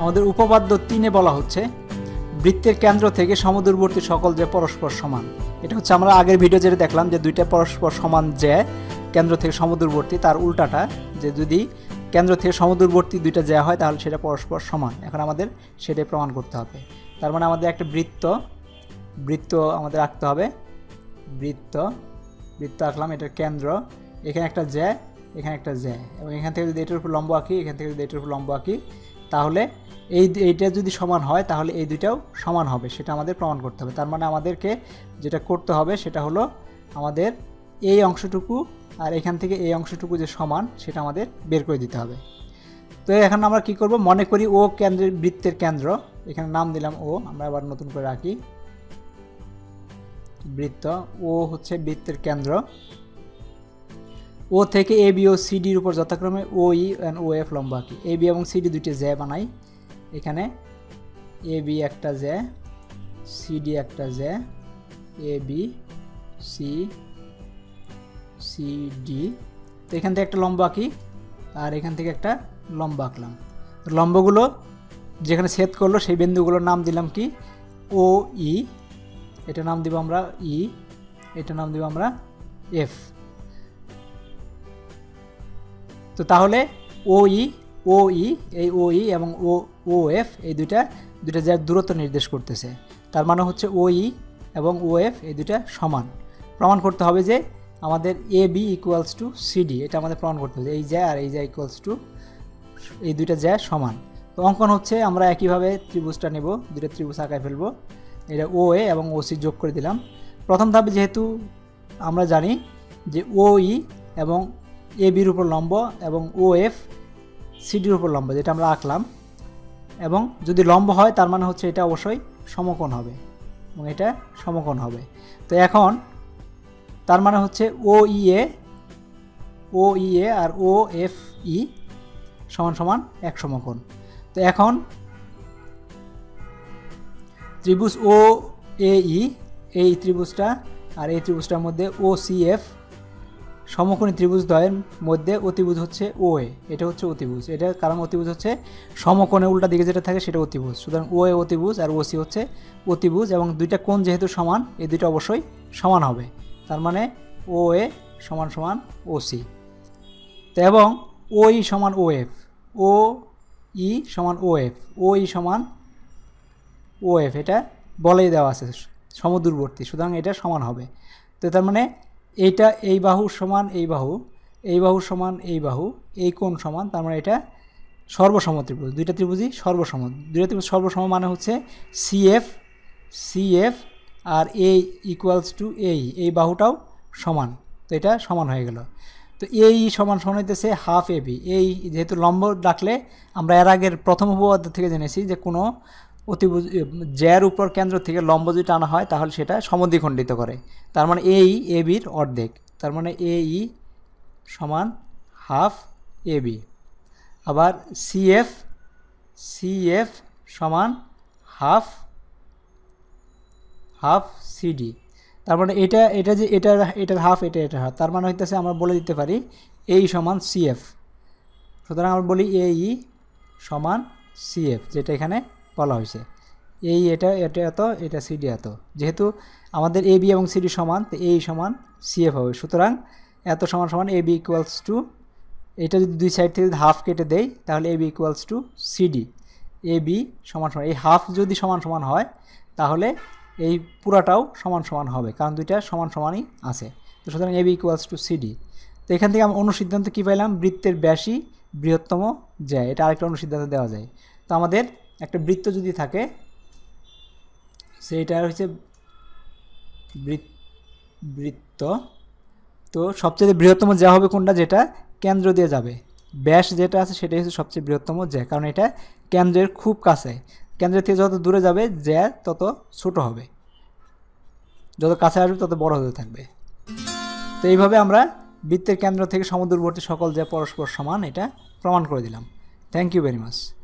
আমাদের উপপাদ্য তিনে বলা হচ্ছে, বৃত্তের কেন্দ্র থেকে সমদূরবর্তী সকল যে পরস্পর সমান। এটা হচ্ছে আমরা আগের ভিডিও যেটা দেখলাম যে দুইটা পরস্পর সমান যে কেন্দ্র থেকে সমদূরবর্তী, তার উল্টাটা যে যদি কেন্দ্র থেকে সমদূরবর্তী দুইটা জ্যা হয়, তাহলে সেটা পরস্পর সমান। এখন আমাদের সেটাই প্রমাণ করতে হবে। তার মানে আমাদের একটা বৃত্ত বৃত্ত আমাদের আঁকতে হবে। বৃত্ত বৃত্ত আঁকলাম, এটার কেন্দ্র। এখানে একটা জ্যা এখানে একটা জ্যা এবং এখান থেকে যদি এটার উপর লম্ব আঁকি, এখান থেকে যদি এটার উপর লম্ব আঁকি তাহলে এই এইটা যদি সমান হয়, তাহলে এই দুইটাও সমান হবে। সেটা আমাদের প্রমাণ করতে হবে। তার মানে আমাদেরকে যেটা করতে হবে, সেটা হলো আমাদের এই অংশটুকু আর এখান থেকে এই অংশটুকু যে সমান, সেটা আমাদের বের করে দিতে হবে। তো এখন আমরা কি করব? মনে করি ও কেন্দ্রের বৃত্তের কেন্দ্র। এখানে নাম দিলাম ও। আমরা আবার নতুন করে রাখি। বৃত্ত। ও হচ্ছে বৃত্তের কেন্দ্র। ও থেকে এ বি ও সিডির উপর যথাক্রমে ও ই অ্যান্ড ও এফ লম্বা আঁকি। এ বি এবং সিডি দুইটি জ্যা বানাই। এখানে এ বি একটা জ্যা সিডি একটা জ্যা A B C C D তো এখান থেকে একটা লম্বা আঁকি আর এখান থেকে একটা লম্বা আঁকলাম। লম্বগুলো যেখানে ছেদ করল সেই বিন্দুগুলোর নাম দিলাম কি? ও ই এটা নাম দিব আমরা ই এটা নাম দিব আমরা এফ তো তাহলে ওই ই ও ই এই ও ই এবং ও ও এফ এই দুইটা দুইটা যার দূরত্ব নির্দেশ করতেছে, তার মানে হচ্ছে ও ই এবং ও এফ এই দুইটা সমান। প্রমাণ করতে হবে যে আমাদের A B equals to CD এটা আমাদের প্রমাণ করতে হবে, এই যা আর এই যা ইকুয়ালস টু এই দুইটা যা সমান। তো অঙ্কন হচ্ছে আমরা একইভাবে ত্রিভুজটা নেব, দুইটা ত্রিভুজ আঁকায় ফেলব, এটা ও এ এবং ও সি যোগ করে দিলাম। প্রথম ধাপে যেহেতু আমরা জানি যে ও ই এবং এ বির উপর লম্ব এবং ও এফ সিডির উপর লম্ব, যেটা আমরা আঁকলাম। এবং যদি লম্ব হয়, তার মানে হচ্ছে এটা অবশ্যই সমকোণ হবে এবং এটা সমকোণ হবে। তো এখন তার মানে হচ্ছে ও ই এ ও ই এ আর ও এফ ই সমান সমান এক সমকোণ। তো এখন ত্রিভুজ ও এ ই এই ত্রিভুজটা আর এই ত্রিভুজটার মধ্যে ও সি এফ সমকোণী ত্রিভুজ দ্বয়ের মধ্যে অতিভুজ হচ্ছে ও এ এটা হচ্ছে অতিভুজ। এটা কারণ অতিভুজ হচ্ছে সমকোণে উল্টা দিকে যেটা থাকে সেটা অতিভুজ। সুতরাং ও এ অতিভুজ আর ও সি হচ্ছে অতিভুজ এবং দুইটা কোণ যেহেতু সমান, এই দুইটা অবশ্যই সমান হবে। তার মানে ও এ সমান সমান ও সি তো এবং ও ই সমান ও এফ ও ই সমান ও এফ ও ই সমান ও এফ এটা বলেই দেওয়া আছে সমদূরবর্তী, সুতরাং এটা সমান হবে। তো তার মানে এইটা এই বাহু সমান এই বাহু এই বাহু সমান এই বাহু, এই কোণ সমান, তার মানে এটা সর্বসম ত্রিভুজ, দুইটা ত্রিভুজই সর্বসম দুইটা ত্রিভুজ সর্বসম মানে হচ্ছে সিএফ সিএফ আর এ ইকুয়ালস টু এই এই বাহুটাও সমান, তো এটা সমান হয়ে গেল। তো এই সমান সমান হইতেছে হাফ এবি এই যেহেতু লম্ব ডাকলে আমরা এর আগের প্রথম উপপাদ্য থেকে জেনেছি যে কোনো অতিভুজ জ্যার উপর কেন্দ্র থেকে লম্ব যদি টানা হয়, তাহলে সেটা সমদ্বিখণ্ডিত করে। তার মানে এই এ বির অর্ধেক। তার মানে এ ই সমান হাফ এ বি। আবার সিএফ সিএফ সমান হাফ হাফ সিডি তার মানে এটা এটা যে এটার এটার হাফ, এটা এটার হাফ, তার মানে হইতেছে আমরা বলে দিতে পারি এই সমান সিএফ সুতরাং আমরা বলি এ ই সমান সিএফ যেটা এখানে বলা হয়েছে। এই এটা এটা এত, এটা সিডি এত। যেহেতু আমাদের এ বি এবং সিডি সমান, তো এই সমান সিএফ হবে। সুতরাং এত সমান সমান এ বি ইকুয়ালস টু এটা যদি দুই সাইড থেকে হাফ কেটে দেয় তাহলে A B equals to CD A B সমান সমান, এই হাফ যদি সমান সমান হয়, তাহলে এই পুরাটাও সমান সমান হবে, কারণ দুইটা সমান সমানই আছে। তো সুতরাং A B equals to CD তো এখান থেকে আমরা অনুসিদ্ধান্ত কী পাইলাম? বৃত্তের ব্যাসই বৃহত্তম যায় এটা আরেকটা অনুসিদ্ধান্ত দেওয়া যায়। তো আমাদের একটা বৃত্ত যদি থাকে, সেইটা হচ্ছে বৃত্ত। তো সবচেয়ে বৃহত্তম যা হবে কোনটা? যেটা কেন্দ্র দিয়ে যাবে। ব্যাস যেটা আছে, সেটাই হচ্ছে সবচেয়ে বৃহত্তম জ্যা, কারণ এটা কেন্দ্রের খুব কাছে। কেন্দ্রের থেকে যত দূরে যাবে, জ্যা তত ছোট হবে। যত কাছে আসবে, তত বড় হতে থাকবে। তো এইভাবে আমরা বৃত্তের কেন্দ্র থেকে সমুদ্রবর্তী সকল জ্যা পরস্পর সমান এটা প্রমাণ করে দিলাম। Thank you very much